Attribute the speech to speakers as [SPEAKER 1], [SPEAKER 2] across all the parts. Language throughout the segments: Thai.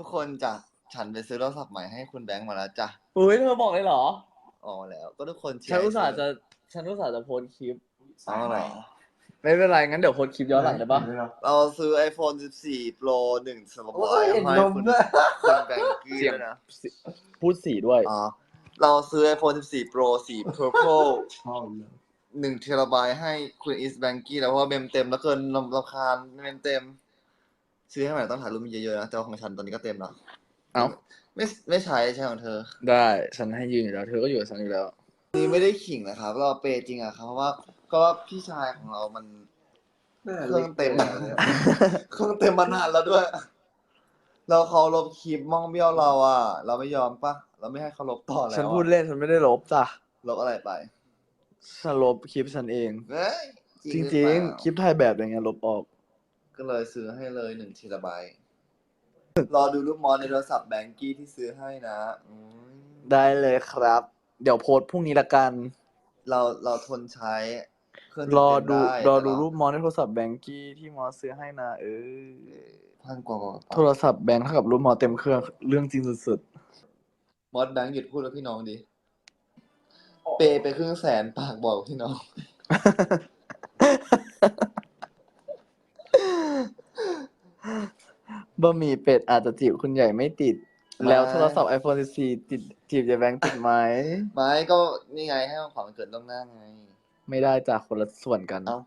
[SPEAKER 1] ทุกคนจ้ะฉันไปซื้อโทรศัพท์ใหม่ให้คุณแบงค์มาแล้วจ้ะ
[SPEAKER 2] อุ้ยเธอบอกเลยเหรอ
[SPEAKER 1] ออกมาแล้ว ก็ทุกคนเชีย
[SPEAKER 2] ฉัน
[SPEAKER 1] ร์
[SPEAKER 2] อุตส่าห์จะฉันอุตส่าห์จะโพสต์คลิป
[SPEAKER 1] เอาอะไร
[SPEAKER 2] ไม่เป็นไรงั้นเดี๋ยวโพสต์คลิปย้อนหลังได้ปะ
[SPEAKER 1] เราซื้อ iPhone 14 Pro 1สำหรับ
[SPEAKER 3] โอ้ยเห็น
[SPEAKER 1] ให้
[SPEAKER 3] นม
[SPEAKER 1] คุณ
[SPEAKER 3] ด้วย
[SPEAKER 1] คุณแบงค์กี้
[SPEAKER 2] เสียง
[SPEAKER 1] ด้วยนะ
[SPEAKER 2] พูดสีด้วย
[SPEAKER 1] อ๋อเราซื้อ iPhone 14 Pro สี Purple
[SPEAKER 3] ชอบเลย
[SPEAKER 1] หนึ่งเทราไบต์ให้คุณอิสแบงกี้แล้วเพราะว่าเมมเต็มแล้วเกินรำคาญเมมเต็ม ซื้อให้ใหม่ต้องถ่ายรูปมันเยอะๆนะแต่ว่าของฉันตอนนี้ก็เต็มแล้ว
[SPEAKER 2] เอ้า
[SPEAKER 1] ไม่ไม่ใช้ใช้ของเธอ
[SPEAKER 2] ได้ฉันให้ยืนอยู่แล้ว เธอก็อยู่กับฉันอยู่แล้ว
[SPEAKER 1] นี่ไม่ได้ขิงนะครับ เราเปย์จริงอะครับเพราะว่าก็ว่าพี่ชายของเรามันเครื่องเต็มอะเครื่องเต็มมานานแล้วด้วย เราเขาลบคลิปมองเบี้ยวเราอะเราไม่ยอมปะเราไม่ให้เขาลบต่อแล้วอะ
[SPEAKER 2] ฉันพูดเล่นฉันไม่ได้ลบจ้ะ
[SPEAKER 1] ลบอะไรไป
[SPEAKER 2] ฉันลบคลิปฉันเอง
[SPEAKER 1] เฮ้ย
[SPEAKER 2] จ
[SPEAKER 1] ห
[SPEAKER 2] ริง
[SPEAKER 1] เปล่า
[SPEAKER 2] ๆ คลิปถ่ายแบบอย่างเงี้ยลบออก
[SPEAKER 1] ก็เลยซื้อให้เลยหนึ่งทีละใบรอดูรูปมอนในโทรศัพท์แบงกี้ที่ซื้อให้นะอืม
[SPEAKER 2] ได้เลยครับ เดี๋ยวโพสต์พรุ่งนี้ละกัน
[SPEAKER 1] เราเราทนใช้เครื่อง
[SPEAKER 2] รอดู
[SPEAKER 1] ที่เต็มไร
[SPEAKER 2] อดู
[SPEAKER 1] แต่เา
[SPEAKER 2] รูปมอสในโทรศัพท์แบงกี้ที่มอสซื้อให้นะเออ
[SPEAKER 1] พันกว่ากว่า
[SPEAKER 2] โทรศัพท์แบงค์เท่ากับรูปมอสเต็มเครื่องเรื่องจริงสุด
[SPEAKER 1] มอสแบงค์หยุดพูดแล้วพี่น้องดิเปย์ไปครึ่งแสนปากบอกพี่น้อง
[SPEAKER 2] ๆ บะหมี่เป็ดอาจจะจีบคุณใหญ่ไม่ติด
[SPEAKER 1] ไม่
[SPEAKER 2] แล้วโทรศัพท์ iPhone 14ติดจีบยายแบงค์ติดไหม
[SPEAKER 1] ไม่ก็นี่ไงให้ของขวัญวันเกิดล่วงหน้าไง
[SPEAKER 2] ไม่ได้จากคนละส่วนกัน
[SPEAKER 1] เอ้า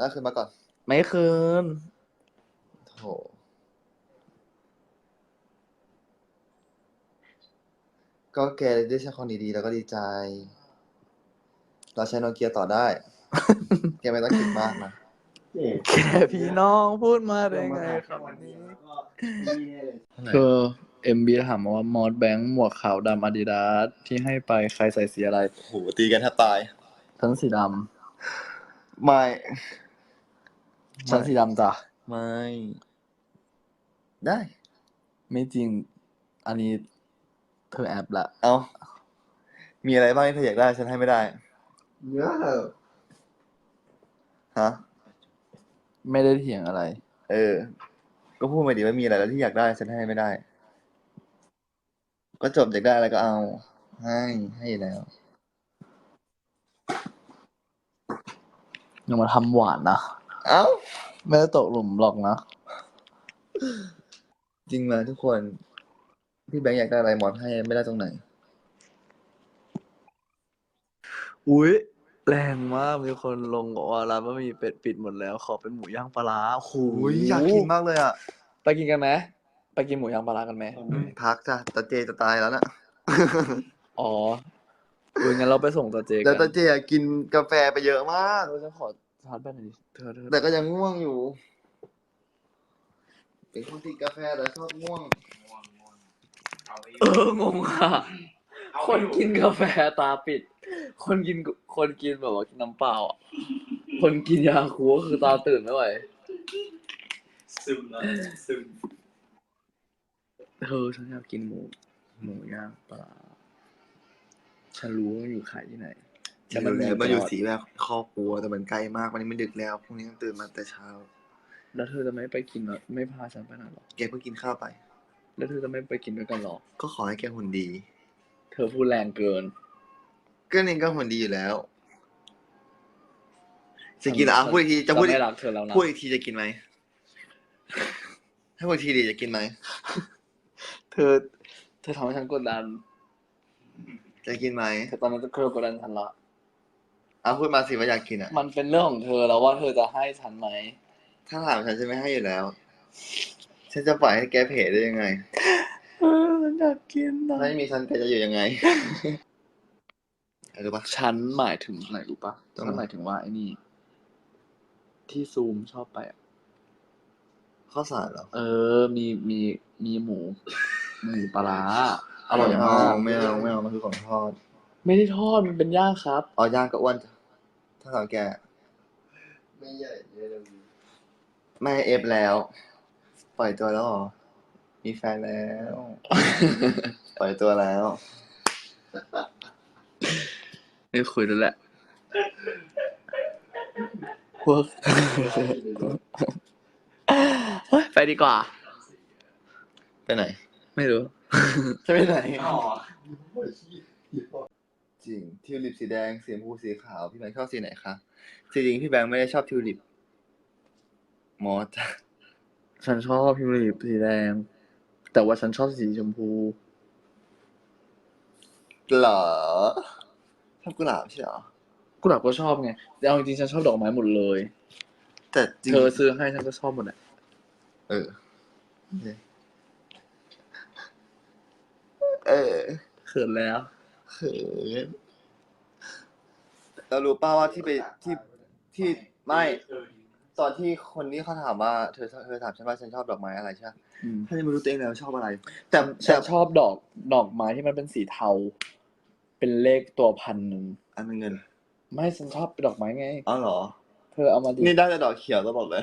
[SPEAKER 1] แล้วคืนมาก่อน
[SPEAKER 2] ไม่คืน
[SPEAKER 1] โถก็แกได้ใช้คนดีๆ แล้วก็ดีใจ เราใช้โนเกียต่อได้ แกไม่ต้องคิดมากนะ
[SPEAKER 2] แค่พี่น้องพูดมาได้ไงคำนี้คือเอ็มบีถามมาว่ามอสแบงค์หมวกขาวดำอาดิดาสที่ให้ไปใครใส่สีอะไร
[SPEAKER 1] โหตีกันแทบตาย
[SPEAKER 2] ฉันสีด
[SPEAKER 1] ไม่ำ
[SPEAKER 2] ฉันสีดำจ้ะ
[SPEAKER 1] ไม่ ได้
[SPEAKER 2] ไม่จริง อันนี้เธอแอบละ
[SPEAKER 1] เอา มีอะไรบ้างที่เธออยากได้ฉันให้ไม่ได้
[SPEAKER 3] เนื้อ
[SPEAKER 1] ฮะ
[SPEAKER 2] ไม่ได้เถียงอะไร
[SPEAKER 1] เออ ก็พูดมาดิว่ามีอะไรแล้วที่อยากได้ฉันให้ไม่ได้ ก็จบอยากได้อะไรก็เอา ให้ให้อยู่แล้ว
[SPEAKER 2] ยังมาทำหวานนะ
[SPEAKER 1] เอ้า
[SPEAKER 2] ไม่ได้ตกหลุมหรอกนะ
[SPEAKER 1] จริงไหมทุกคนพี่แบงค์อยากได้อะไรหมอนให้ไม่ได้ตรงไหน
[SPEAKER 2] อุ้ย แรงมากมีคนลงบอกว่าร้านบะหมี่เป็ดปิดหมดแล้ว ขอเป็นหมูย่างปลาร้าโอ้โห
[SPEAKER 1] อุ้ยอยากกินมากเลยอะ
[SPEAKER 2] ไปกินกันไหมไปกินหมูย่างปลาร้ากันไหม
[SPEAKER 1] พักจ้ะตาเจจะตายแล้วนะ
[SPEAKER 2] อ๋ออุ้ยงั้นเราไปส่งตัวเจกั
[SPEAKER 1] แล้วตาเจอะกินกาแฟไปเยอะมาก
[SPEAKER 2] เออฉันขอชาร์จแบตหน่อยดิเธอเธอ
[SPEAKER 1] แต่ก็ยังง่วงอยู่ เป็นคนติดกาแฟแต่ชอบง่วง
[SPEAKER 2] เอองงอะ คนกินกาแฟตาปิด คนกินคนกินแบบว่ากินน้ำเปล่าอะคนกินยาคูก็คือตาตื่นไม่ไหว
[SPEAKER 3] ซึมนะซึม
[SPEAKER 2] เธอฉันอยากกินหมูหมูย่างปลาร้าฉันรู้ว่ามันอยู่ขายที่ไหน
[SPEAKER 1] แต่มันแล้วมันอยู่สีแบบครอบครัวแต่มันไกลมากวันนี้มันดึกแล้วพรุ่งนี้ต้องตื่นมาแต่เช้า
[SPEAKER 2] แล้วเธอจะไม่ไปกินเหรอไม่พาฉันไปไหนหรอ
[SPEAKER 1] แกเพิ่งกินข้าวไป
[SPEAKER 2] แล้วเธอจะไม่ไปกินด้วยกันหรอ
[SPEAKER 1] ก็ขอให้แกหุ่นดี
[SPEAKER 2] เธอพูดแรงเกิน
[SPEAKER 1] ก็นี่ก็หุ่นดีอยู่แล้ว จะกินอะพูดอีกทีจะพูด
[SPEAKER 2] ฉัน
[SPEAKER 1] อี
[SPEAKER 2] ไม่
[SPEAKER 1] ก
[SPEAKER 2] รักเธอแล้วนะ
[SPEAKER 1] พูดอีกทีจะกินไหมถ้าพูดอีกทีดีจะกินไหม
[SPEAKER 2] เธอ เธอทำให้ฉันกดดัน
[SPEAKER 1] จะกินไหม
[SPEAKER 2] เธอตอนนั้นเธอกดดันฉันละ
[SPEAKER 1] อะพูดมาสิว่าอยากกินอะ
[SPEAKER 2] มันเป็นเรื่องของเธอแล้วว่าเธอจะให้ฉันไหม
[SPEAKER 1] ถ้าถามฉันจะไม่ให้อยู่แล้ว ฉันจะปล่อยให้แกเพจได้ยังไง
[SPEAKER 2] เออ ฉันอยากกินนะ
[SPEAKER 1] ถ้าไม่มีฉันแกจะอยู่ยังไงรู้ปะ
[SPEAKER 2] ฉันหมายถึงไหนรู้ปะ
[SPEAKER 1] ตรงไหน
[SPEAKER 2] ฉันหมายถึงว่าไอ้นี่ ที่ซูมชอบไปอะ
[SPEAKER 1] ข้าวสารเหรอ
[SPEAKER 2] เออ มีมีมีหมู หมูปลาร้าอร่อย
[SPEAKER 1] ไม่
[SPEAKER 2] มา
[SPEAKER 1] เอา
[SPEAKER 2] ก
[SPEAKER 1] ไม่เอาไม่เอามันคือของทอด
[SPEAKER 2] ไม่ได้ทอดมันเป็นย่างครับ
[SPEAKER 1] อ๋อย่างก็อ้วนจ้ะถ้าถามแก
[SPEAKER 3] ไม่ใหญ่เลยเลย
[SPEAKER 1] ไม่เอฟแล้ว ปล่อยตัวแล้วเหรอ มีแฟนแล้ว ปล่อยตัวแล้ว
[SPEAKER 2] ไม่คุยแล้วแหละ พวก เฮ้ยไปดีกว่า
[SPEAKER 1] ไปไหน
[SPEAKER 2] ไม่รู้
[SPEAKER 1] จะไปไหน
[SPEAKER 3] อ๋อ
[SPEAKER 1] จริงทิวลิปสีแดงสีชมพูสีขาว พี่แบงค์ชอบสีไหนคะจริงๆพี่แบงค์ไม่ได้ชอบทิวลิปมอส
[SPEAKER 2] ฉันชอบพิมพ์ลีสีแดง แต่ว่าฉันชอบสีชมพู
[SPEAKER 1] เหรอชอบกุหลาบใช่เหรอ
[SPEAKER 2] กุหลาบก็ชอบไงแต่เอาจริงๆฉันชอบดอกไม้หมดเลย
[SPEAKER 1] แต่จริง
[SPEAKER 2] เธอซื้อให้ฉันก็ชอบหมดแหละ
[SPEAKER 1] เออ เออ
[SPEAKER 2] เขินแล้ว
[SPEAKER 1] เขินเรารู้ป้าว่าที่ไปที่ที่ไม่ ตอนที่คนนี้เขาถามว่าเธอเธอถามฉันว่าฉันชอบดอกไม้อะไรใช่ไหม
[SPEAKER 2] อืม
[SPEAKER 1] ฉันยังไม่รู้ตัวเองเลยว่าชอบอะไร แต่
[SPEAKER 2] ฉั
[SPEAKER 1] แต่
[SPEAKER 2] นชอบดอกดอกไม้ที่มันเป็นสีเทา เป็นเลขตัวพันหนึ่ง
[SPEAKER 1] อันเป็นเงิน
[SPEAKER 2] ไม่ฉันชอบดอกไม้ไง
[SPEAKER 1] อ๋อเหรอ
[SPEAKER 2] เธอเอามาดิ
[SPEAKER 1] นี่ได้แต่ดอกเขียวตลอดเลย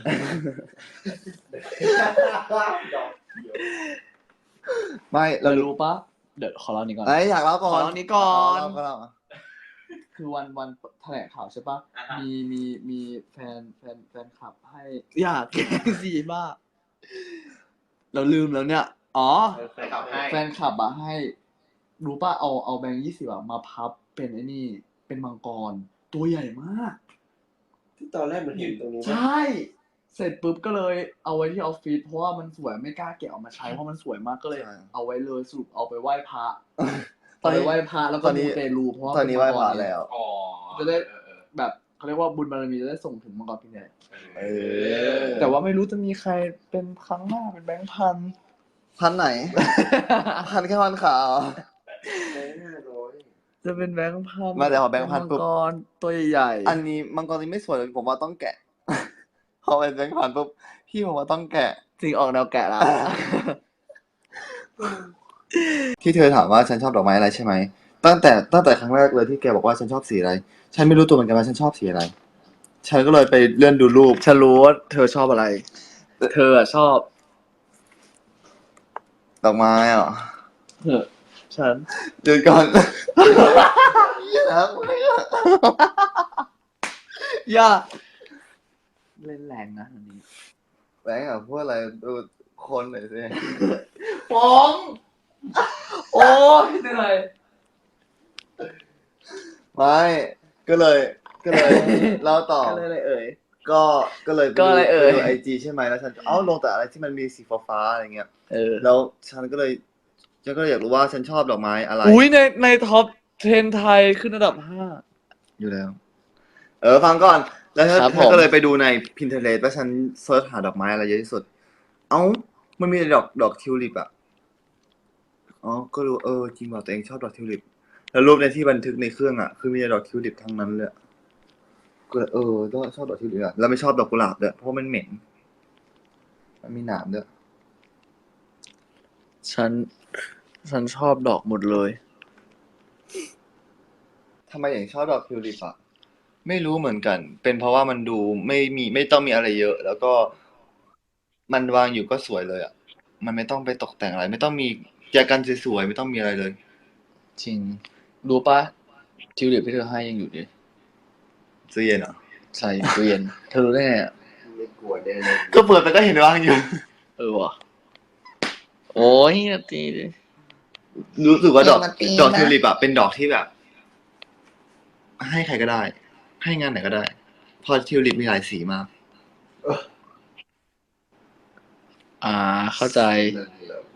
[SPEAKER 1] ไม่เรา
[SPEAKER 2] เรา
[SPEAKER 1] รู้
[SPEAKER 2] รู้ปะเดี๋ยวขอเล่านี้ก่อน
[SPEAKER 1] ไอ้ยอยากเล่าก่อน
[SPEAKER 2] ขอเล่านี้ก่อน
[SPEAKER 1] เล่าก็เล่าอะ
[SPEAKER 2] คือวันวันแถลงข่าวใช่ปะ
[SPEAKER 3] อ่าฮะ
[SPEAKER 2] มีมีมีแฟนแฟนแฟนคลับให้ อยากแกล้งสีบ้าเราลืมแล้วเนี่ย อ๋อ
[SPEAKER 3] เคยขับให้
[SPEAKER 2] แฟนคลับอะให้ รู้ป่ะเอาเอาแบงค์ยี่สิบอะมาพับเป็นไอ้นี่ เป็นมังกร ตัวใหญ่มาก
[SPEAKER 3] ที่ตอนแรกมันเห็นตรงนี้
[SPEAKER 2] ใช่เสร็จปุ๊บก็เลยเอาไว้ที่ออฟฟิศเพราะว่ามันสวยไม่กล้าแกะออกมาใช้เพราะมันสวยมากก็เลย เอาไว้เลยสรุปเอาไปไหว้พระ
[SPEAKER 1] ตอน
[SPEAKER 2] ไป
[SPEAKER 1] นี้
[SPEAKER 2] ไหว้พระแล้วก็
[SPEAKER 1] ตอนนี้
[SPEAKER 2] มูเตลูเพราะว่า
[SPEAKER 1] ตอนนี้ไหว้
[SPEAKER 2] เป็
[SPEAKER 1] พระ
[SPEAKER 2] มังก
[SPEAKER 1] แล้ว
[SPEAKER 3] อ๋อ
[SPEAKER 2] จะได้
[SPEAKER 3] เออเออ
[SPEAKER 2] แบบเขาเรียกว่าบุญบารมีจะได้ส่งถึงมังกรพินใหญ่
[SPEAKER 1] เออ
[SPEAKER 2] แต่ว่าไม่รู้จะมีใครเป็นครั้งหน้าเป็นแบงค์พัน
[SPEAKER 1] พันไหน พันแค่พันขาว
[SPEAKER 3] แม่ห้าร้อย
[SPEAKER 2] จะเป็นแบงค์พัน
[SPEAKER 1] มาแต่พอแบงค์พันปุ๊
[SPEAKER 2] มั
[SPEAKER 1] บ
[SPEAKER 2] งกรตัวใหญ่ๆ
[SPEAKER 1] อันนี้มังกรนี้ไม่สวยเลยผมว่าต้องแกะ พอเป็นแบงค์พันปุ๊บพี่ผมว่าต้องแกะ
[SPEAKER 2] จริงออกแนวแกะแล้ว
[SPEAKER 1] ที่เธอถามว่าฉันชอบดอกไม้อะไรใช่ไหมตั้งแต่ตั้งแต่ครั้งแรกเลยที่แกบอกว่าฉันชอบสีอะไร ฉันไม่รู้ตัวเหมือนกันว่าฉันชอบสีอะไร ฉันก็เลยไปเลื่อนดูรูป
[SPEAKER 2] ฉันรู้ว่าเธอชอบอะไร เธออะชอบ
[SPEAKER 1] ดอกไม้อะ
[SPEAKER 2] เออฉัน
[SPEAKER 1] เดี๋ยวก่อน
[SPEAKER 2] อย่าเล่นแรงนะอันนี้
[SPEAKER 1] แบงค์อะพูดอะไรดูคนหน่อยสิ
[SPEAKER 2] ฟอง โอ้ยเหนื่อย
[SPEAKER 1] ไม่ก็เลย ก็เลยเล่าต่อ
[SPEAKER 2] ก็เลยอะไรเอ่ย
[SPEAKER 1] ก็ก็เลย
[SPEAKER 2] ก็อะไรเอ่ย
[SPEAKER 1] ไอจีใช่ไหมแล้วฉันเอ้าลงแต่อะไรที่มันมีสีฟ้าๆอะไรเงี้ย
[SPEAKER 2] เออ
[SPEAKER 1] แล้วฉันก็เลยฉันก็เลยอยากรู้ว่าฉันชอบดอกไม้อะไร
[SPEAKER 2] อุ้ยในในท็อปเทรนไทยขึ้นอันดับห้า
[SPEAKER 1] อยู่แล้ว เออฟังก่อน แล้ว
[SPEAKER 2] ครับ
[SPEAKER 1] ฉัน
[SPEAKER 2] ผม
[SPEAKER 1] ก็เลยไปดูใน Pinterest ว่าฉันเซิร์ชหาดอกไม้อะไรเยอะที่สุด เอ้ามันมีแต่ดอกดอกทิวลิปอะ อ๋อ ก็รู้เออจริงว่าตัวเองชอบดอกทิวลิป แล้วรูปในที่บันทึกในเครื่องอะคือมีแต่ดอกทิวลิปทั้งนั้นเลยอะก็เลยเออก็ชอบดอกทิวลิปอะแล้วไม่ชอบดอกกุหลาบด้วยเพราะมันเหม็น มันมีหนามด้วย
[SPEAKER 2] ฉัน ฉันชอบดอกหมดเลย
[SPEAKER 1] ทำไมอย่างชอบดอกทิวลิปอะไม่รู้เหมือนกัน เป็นเพราะว่ามันดูไม่มีไม่ต้องมีอะไรเยอะ แล้วก็มันวางอยู่ก็สวยเลยอะมันไม่ต้องไปตกแต่งอะไร ไม่ต้องมี แจกันสวยๆไม่ต้องมีอะไรเลย
[SPEAKER 2] จริง รู้ปะทิวลิปที่เธอให้ยังอยู่ดิ
[SPEAKER 1] ซื้อเย็นเหรอ
[SPEAKER 2] ใช่ตู้เย็นเธอรู้ได้ไงอะ
[SPEAKER 3] ไม่กลัวเดิน
[SPEAKER 1] ก็เปิดไปก็เห็นวางอยู่
[SPEAKER 2] เออว่ะโอ้ยนาทีดิ
[SPEAKER 1] รู้สึกว่าดอก
[SPEAKER 2] มันตี
[SPEAKER 1] ดอก
[SPEAKER 2] นะ
[SPEAKER 1] ทิวลิปอะเป็นดอกที่แบบ ให้ใครก็ได้ ให้งานไหนก็ได้เพอทิวลิปมีหลายสีมาก
[SPEAKER 2] อ่า เข้าใจ
[SPEAKER 3] นั่นแหละ